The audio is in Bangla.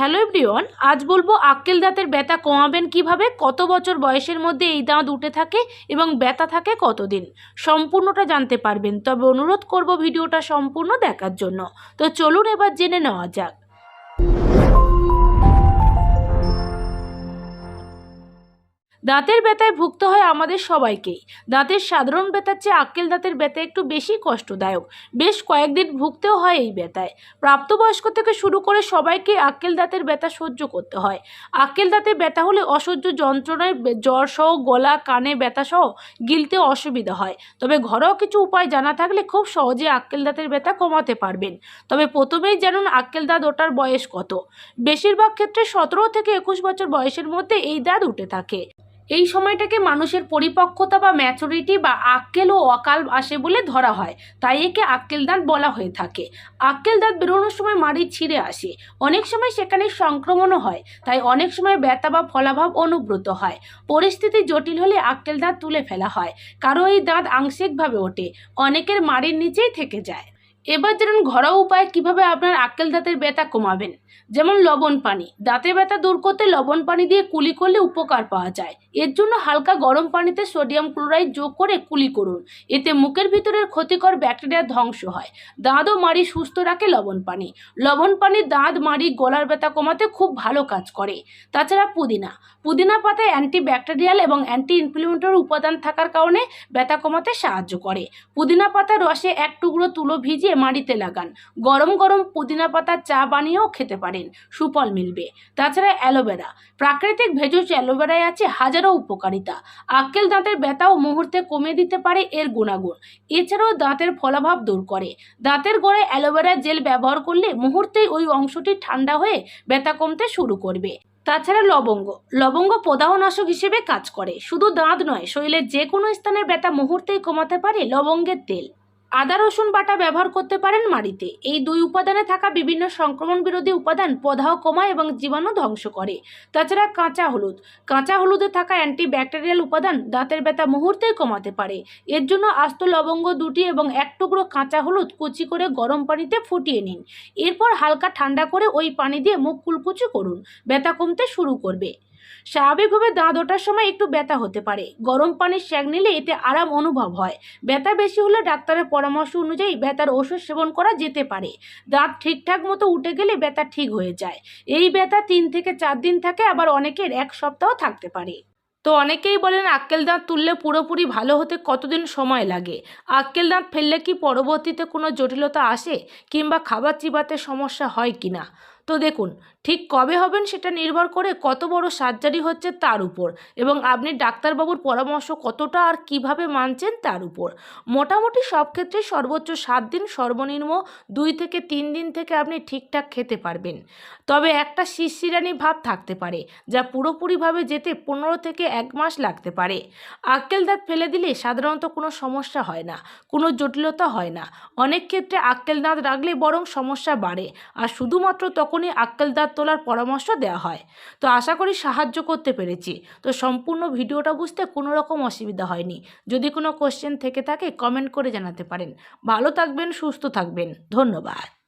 হ্যালো এভরিওয়ান, আজ বলব আক্কেল দাঁতের ব্যথা কমাবেন কীভাবে, কত বছর বয়সের মধ্যে এই দাঁত উঠে থাকে এবং ব্যথা থাকে কতদিন, সম্পূর্ণটা জানতে পারবেন। তবে অনুরোধ করব ভিডিওটা সম্পূর্ণ দেখার জন্য। তো চলুন এবার জেনে নেওয়া যাক। দাঁতের ব্যথায় ভুগতে হয় আমাদের সবাইকেই। দাঁতের সাধারণ ব্যথার চেয়ে আক্কেল দাঁতের ব্যথা একটু বেশি কষ্টদায়ক। বেশ কয়েকদিন ভুগতেও হয় এই ব্যথায়। প্রাপ্তবয়স্ক থেকে শুরু করে সবাইকে আক্কেল দাঁতের ব্যথা সহ্য করতে হয়। আক্কেল দাঁতে ব্যথা হলে অসহ্য যন্ত্রণায় জ্বর সহ গলা, কানে ব্যথা সহ গিলতে অসুবিধা হয়। তবে ঘরোয়া কিছু উপায় জানা থাকলে খুব সহজে আক্কেল দাঁতের ব্যথা কমাতে পারবেন। তবে প্রথমেই জানুন আক্কেল দাঁত ওটার বয়স কত। বেশিরভাগ ক্ষেত্রে সতেরো থেকে একুশ বছর বয়সের মধ্যে এই দাঁত উঠে থাকে। এই সময়টাকে মানুষের পরিপক্কতা বা ম্যাচুরিটি বা আক্কেল ও অকাল আসে বলে ধরা হয়। তাই একে আক্কেল দাঁত বলা হয়ে থাকে। আক্কেল দাঁত বেরোনোর সময় মাড়ি ছিঁড়ে আসে। অনেক সময় সেখানে সংক্রমণও হয়। তাই অনেক সময় ব্যথা বা ফলাভাব অনুব্রত হয়। পরিস্থিতি জটিল হলে আক্কেল দাঁত তুলে ফেলা হয়। কারও এই দাঁত আংশিকভাবে ওঠে। অনেকের মাড়ির নিচেই থেকে যায়। এবার জানুন ঘরোয়া উপায়ে কীভাবে আপনার আক্কেল দাঁতের ব্যথা কমাবেন? যেমন লবণ পানি। দাঁতের ব্যথা দূর করতে লবণ পানি দিয়ে কুলি করলে উপকার পাওয়া যায়। এর জন্য হালকা গরম পানিতে সোডিয়াম ক্লোরাইড যোগ করে কুলি করুন। এতে মুখের ভিতরের ক্ষতিকর ব্যাকটেরিয়া ধ্বংস হয়। দাঁত ও মাড়ি সুস্থ রাখে লবণ পানি। লবণ পানি দাঁত, মাড়ি, গলার ব্যথা কমাতে খুব ভালো কাজ করে। তাছাড়া পুদিনা। পুদিনা পাতায় অ্যান্টি ব্যাকটেরিয়াল এবং অ্যান্টি ইনফ্লুমেন্টরি উপাদান থাকার কারণে ব্যথা কমাতে সাহায্য করে। পুদিনা পাতার রসে এক টুকরো তুলো ভিজিয়ে মাড়িতে লাগান। গরম গরম পুদিনা পাতার চা বানিয়েও খেতে পারেন। সুফল মিলবে। তাছাড়া অ্যালোভেরা। প্রাকৃতিক ভেষজ অ্যালোভেরায় আছে হাজারো উপকারিতা। আক্কেল দাঁতের ব্যথাও মুহূর্তে কমিয়ে দিতে পারে এর গুণাগুণ। এছাড়াও দাঁতের ফলাভাব দূর করে। দাঁতের গোড়ায় অ্যালোভেরা জেল ব্যবহার করলে মুহূর্তেই ওই অংশটি ঠান্ডা হয়ে ব্যথা কমতে শুরু করবে। তাছাড়া লবঙ্গ। লবঙ্গ প্রদাহনাশক হিসেবে কাজ করে। শুধু দাঁত নয়, শরীরের যে কোনো স্থানের ব্যথা মুহূর্তেই কমাতে পারে লবঙ্গের তেল। আদা, রসুন বাটা ব্যবহার করতে পারেন মাড়িতে। এই দুই উপাদানে থাকা বিভিন্ন সংক্রমণ বিরোধী উপাদান প্রদাহ কমায় এবং জীবাণু ধ্বংস করে। তাছাড়া কাঁচা হলুদ। কাঁচা হলুদে থাকা অ্যান্টি ব্যাকটেরিয়াল উপাদান দাঁতের ব্যথা মুহূর্তেই কমাতে পারে। এর জন্য আস্ত লবঙ্গ দুটি এবং এক টুকরো কাঁচা হলুদ কুচি করে গরম পানিতে ফুটিয়ে নিন। এরপর হালকা ঠান্ডা করে ওই পানি দিয়ে মুখ কুলকুচি করুন। ব্যথা কমতে শুরু করবে। স্বাভাবিকভাবে দাঁত ওঠার সময় একটু ব্যথা হতে পারে। গরম পানির সেঁক নিলে এতে আরাম অনুভব হয়। ব্যথা বেশি হলে ডাক্তারের পরামর্শ অনুযায়ী ব্যথার ওষুধ সেবন করা যেতে পারে। দাঁত ঠিকঠাক মতো উঠে গেলে ব্যথা ঠিক হয়ে যায়। এই ব্যথা তিন থেকে চার দিন থাকে, আবার অনেকের এক সপ্তাহ থাকতে পারে। তো অনেকেই বলেন, আক্কেল দাঁত তুললে পুরোপুরি ভালো হতে কতদিন সময় লাগে? আক্কেল দাঁত ফেললে কি পরবর্তীতে কোনো জটিলতা আসে? কিংবা খাবার চিবাতে সমস্যা হয় কি না তো দেখুন, ঠিক কবে হবেন সেটা নির্ভর করে কত বড় সার্জারি হচ্ছে তার উপর এবং আপনি ডাক্তারবাবুর পরামর্শ কতটা আর কীভাবে মানছেন তার উপর। মোটামুটি সব ক্ষেত্রেই সর্বোচ্চ সাত দিন সর্বনিম্ন দুই থেকে তিন দিন থেকে আপনি ঠিকঠাক খেতে পারবেন। তবে একটা শিরশিরানি ভাব থাকতে পারে, যা পুরোপুরিভাবে যেতে পনেরো থেকে এক মাস লাগতে পারে। আক্কেল দাঁত ফেলে দিলে সাধারণত কোনো সমস্যা হয় না, কোনো জটিলতা হয় না। অনেক ক্ষেত্রে আক্কেল দাঁত রাখলে বরং সমস্যা বাড়ে, আর শুধুমাত্র তখনই আক্কেল দাঁত তোলার পরামর্শ দেওয়া হয়। তো আশা করি সাহায্য করতে পেরেছি। তো সম্পূর্ণ ভিডিওটা বুঝতে কোনো রকম অসুবিধা হয়নি। যদি কোনো কোশ্চেন থেকে থাকে কমেন্ট করে জানাতে পারেন। ভালো থাকবেন, সুস্থ থাকবেন। ধন্যবাদ।